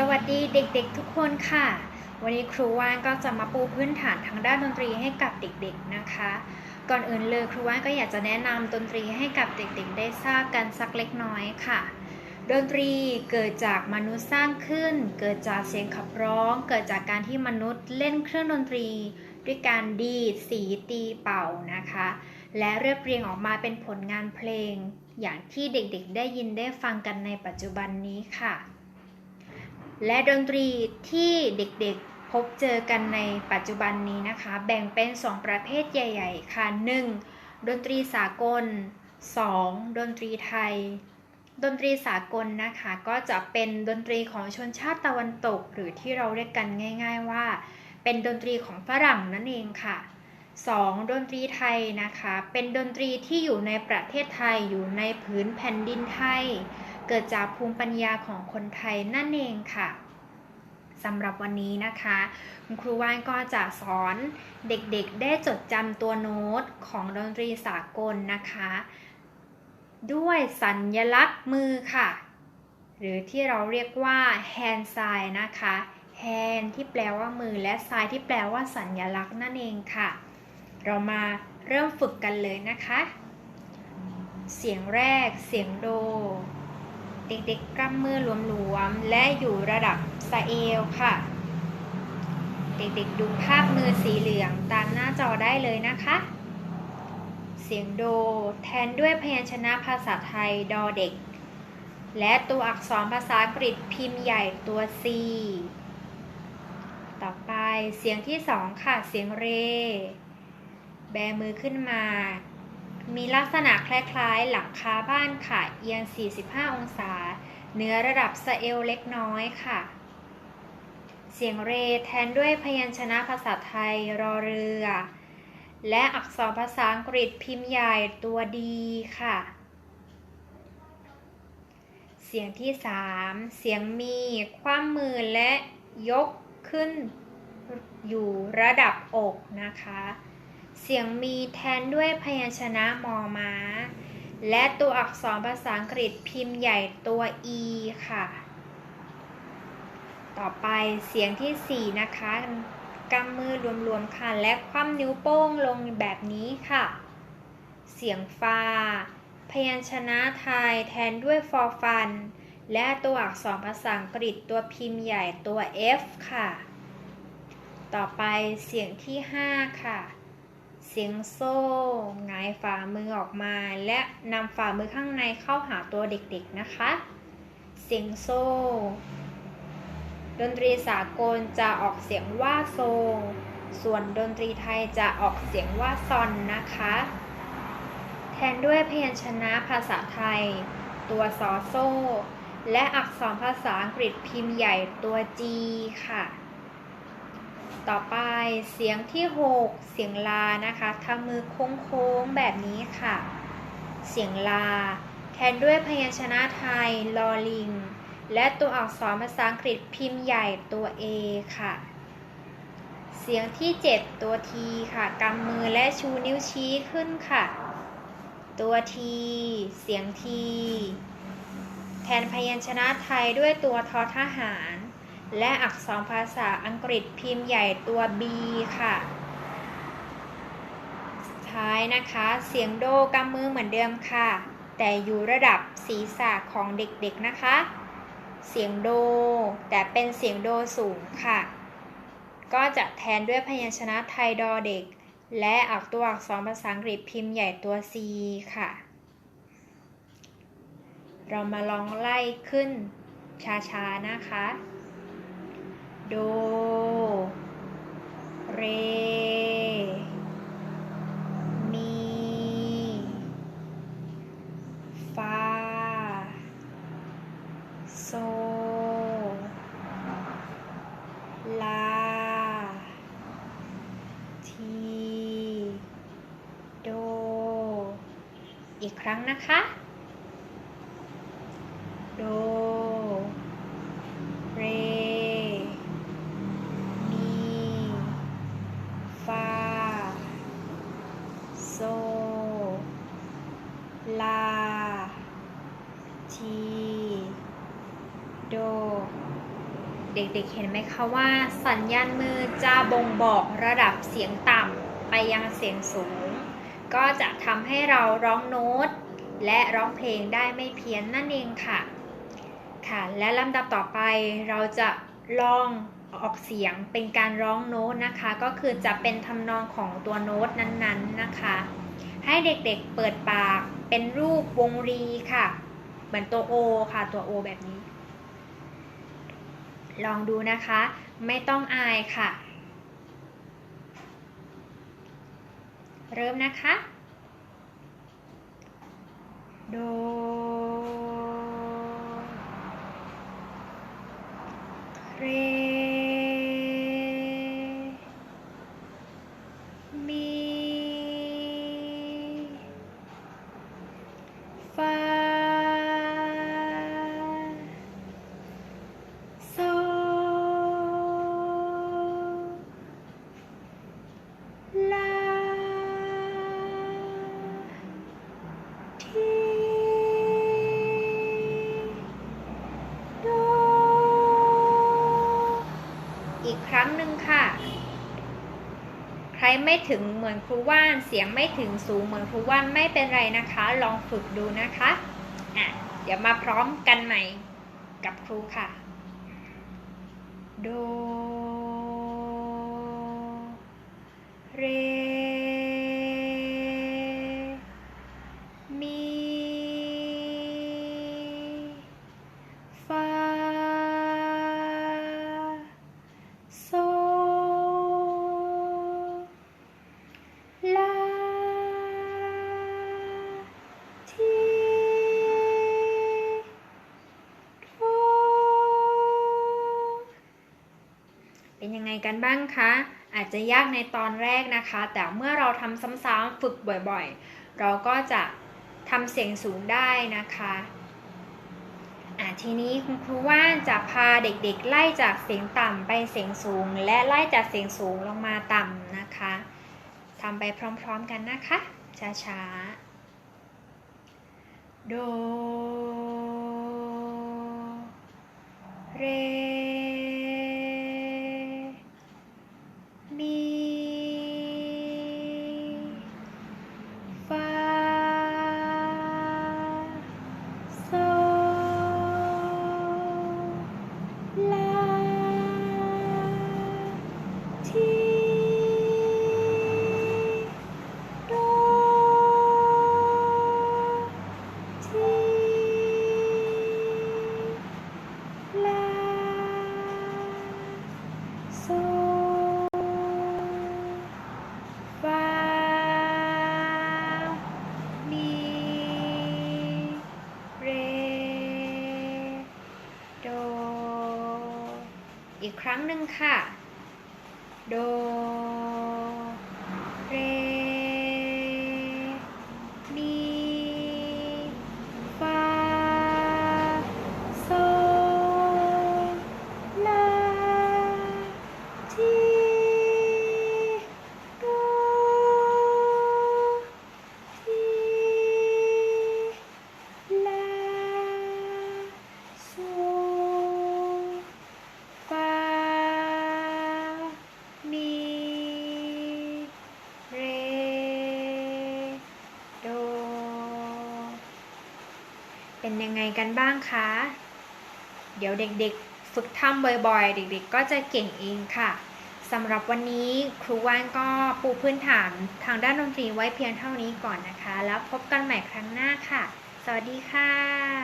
สวัสดีเด็กๆทุกคนค่ะ วันนี้ครูว่านก็จะมาปูพื้นฐานทางด้านดนตรีให้กับเด็กๆนะคะ ก่อนอื่นเลยครูว่านก็อยากจะแนะนำดนตรีให้กับเด็กๆ ได้ทราบกันสักเล็กน้อยค่ะ ดนตรีเกิดจากมนุษย์สร้างขึ้น เกิดจากเสียงขับร้อง เกิดจากการที่มนุษย์เล่นเครื่องดนตรี ด้วยการดีดสีตีเป่านะคะ และเรียบเรียงออกมาเป็นผลงานเพลง อย่างที่เด็กๆ ได้ยินได้ฟังกันในปัจจุบันนี้ค่ะ และดนตรีที่เด็กๆพบเจอกันในปัจจุบันนี้นะคะ แบ่งเป็น 2 ประเภทใหญ่ ๆ ค่ะ 1. ดนตรีสากล 2. ดนตรีไทย ดนตรีสากลนะคะ ก็จะเป็นดนตรีของชนชาติตะวันตก หรือที่เราเรียกกันง่าย ๆว่า เป็นดนตรีของฝรั่งนั่นเองค่ะ 2. ดนตรีไทยนะคะ เป็นดนตรีที่อยู่ในประเทศไทยอยู่ในผืนแผ่นดินไทย เกิดจากภูมิปัญญาของคนไทยนั่นเองค่ะสำหรับวันนี้นะคะ คุณครูว่านก็จะสอนเด็กๆได้จดจำตัวโน้ตของดนตรีสากลนะคะ ด้วยสัญลักษณ์มือค่ะ หรือที่เราเรียกว่า hand sign นะคะ hand ที่แปลว่ามือและ sign ที่แปลว่าสัญลักษณ์นั่นเองค่ะ เรามาเริ่มฝึกกันเลยนะคะ เสียงแรกเสียงโด เด็กๆกำมือหลวมๆ และอยู่ระดับสะเอวค่ะ เด็กๆดูภาพมือสีเหลืองตามหน้าจอได้เลยนะคะ เสียงโดแทนด้วยพยัญชนะภาษาไทยดอเด็ก และตัวอักษรภาษาอังกฤษพิมพ์ใหญ่ตัว C ต่อไปเสียงที่สองค่ะ เสียงเร แบมือขึ้นมา มีลักษณะคล้ายๆ หลังคาบ้านค่ะ เอียง 45 องศา เนื้อระดับสเอวเล็กน้อยค่ะ เสียงเรแทนด้วยพยัญชนะภาษาไทยรอเรือ และอักษรภาษาอังกฤษพิมพ์ใหญ่ตัวดีค่ะ เสียงที่ 3 เสียงมี คว่ำมือและยกขึ้นอยู่ระดับอกนะคะ เสียงมีแทนด้วยพยัญชนะมอม้า และตัวอักษรภาษาอังกฤษพิมพ์ใหญ่ตัว e ค่ะ ต่อไปเสียงที่ 4 นะคะกำมือรวมๆค่ะ และคว่ำนิ้วโป้งลงแบบนี้ค่ะ เสียงฟา พยัญชนะไทยแทนด้วยฟอฟัน และตัวอักษรภาษาอังกฤษตัวพิมพ์ใหญ่ตัว F ค่ะ ต่อไปเสียงที่ 5 ค่ะ เสียงโซ่งายฝ่ามือออกมา และนำฝ่ามือข้างในเข้าหาตัวเด็กๆนะคะ เสียงโซ่ ดนตรีสากลจะออกเสียงว่าโซ ส่วนดนตรีไทยจะออกเสียงว่าซอนนะคะ แทนด้วยพยัญชนะภาษาไทย ตัวซอโซ่และอักษรภาษาอังกฤษพิมพ์ใหญ่ตัว G ค่ะ ต่อไปเสียงที่ 6 เสียงลานะคะทำมือโค้งๆแบบนี้ค่ะ เสียงลา แทนด้วยพยัญชนะไทยลอลิง และตัวอักษรภาษาอังกฤษพิมพ์ใหญ่ตัว A ค่ะ เสียงที่ 7 ตัว T ค่ะกำมือและชูนิ้วชี้ขึ้นค่ะ ตัว T เสียง T แทนพยัญชนะไทยด้วยตัวทอทหาร และอักษรภาษาอังกฤษพิมพ์ใหญ่ตัว B ค่ะ ท้ายนะคะ เสียงโดกำมือเหมือนเดิมค่ะ แต่อยู่ระดับศีรษะของเด็กๆนะคะ เสียงโด แต่เป็นเสียงโดสูงค่ะ ก็จะแทนด้วยพยัญชนะไทยดอเด็ก และอักตัวอักษรภาษาอังกฤษพิมพ์ใหญ่ตัว C ค่ะ เรามาลองไล่ขึ้นช้าๆนะคะ โด เร มี ฟา โซ ลา ที โด อีกครั้งนะคะ โด เร มี ฟา โซ ลา ที โด เด็กๆเห็นไหมคะว่าสัญญาณมือจะบ่งบอกระดับเสียงต่ำไปยังเสียงสูง ก็จะทำให้เราร้องโน้ต และร้องเพลงได้ไม่เพี้ยนนั่นเองค่ะ ค่ะ และลำดับต่อไปเราจะลองออกเสียงเป็นการร้องโน้ตนะคะ ก็คือจะเป็นทำนองของตัวโน้ตนั้นๆนะคะ ให้เด็กๆเปิดปากเป็นรูปวงรีค่ะ เหมือนตัว O ค่ะตัว O แบบนี้ ลองดูนะคะ ไม่ต้องอายค่ะ เริ่มนะคะ โด เร ใครไม่ถึงเหมือนครูว่านเสียงไม่ถึงสูงเหมือนครูว่านไม่เป็นไรนะคะ ลองฝึกดูนะคะอะเดี๋ยวมาพร้อมกันใหม่กับครูค่ะ โด กันบ้างคะ อาจจะยากในตอนแรกนะคะ แต่เมื่อเราทำซ้ำๆฝึกบ่อยๆ เราก็จะทำเสียงสูงได้นะคะะทีนี้คุณครูว่านจะพาเด็กๆ ไล่จากเสียงต่ำไปเสียงสูง และไล่จากเสียงสูงลงมาต่ำนะคะทำไปพร้อมๆกันนะคะ ช้าๆ โด เร อีกครั้งหนึ่งค่ะ โด เป็นยังไงกันบ้างคะ เดี๋ยวเด็กๆ ฝึกทำบ่อยๆ เด็กๆ ก็จะเก่งเองค่ะสำหรับวันนี้ครูว่านก็ปูพื้นฐานทางด้านดนตรีไว้เพียงเท่านี้ก่อนนะคะ แล้วพบกันใหม่ครั้งหน้าค่ะ สวัสดีค่ะ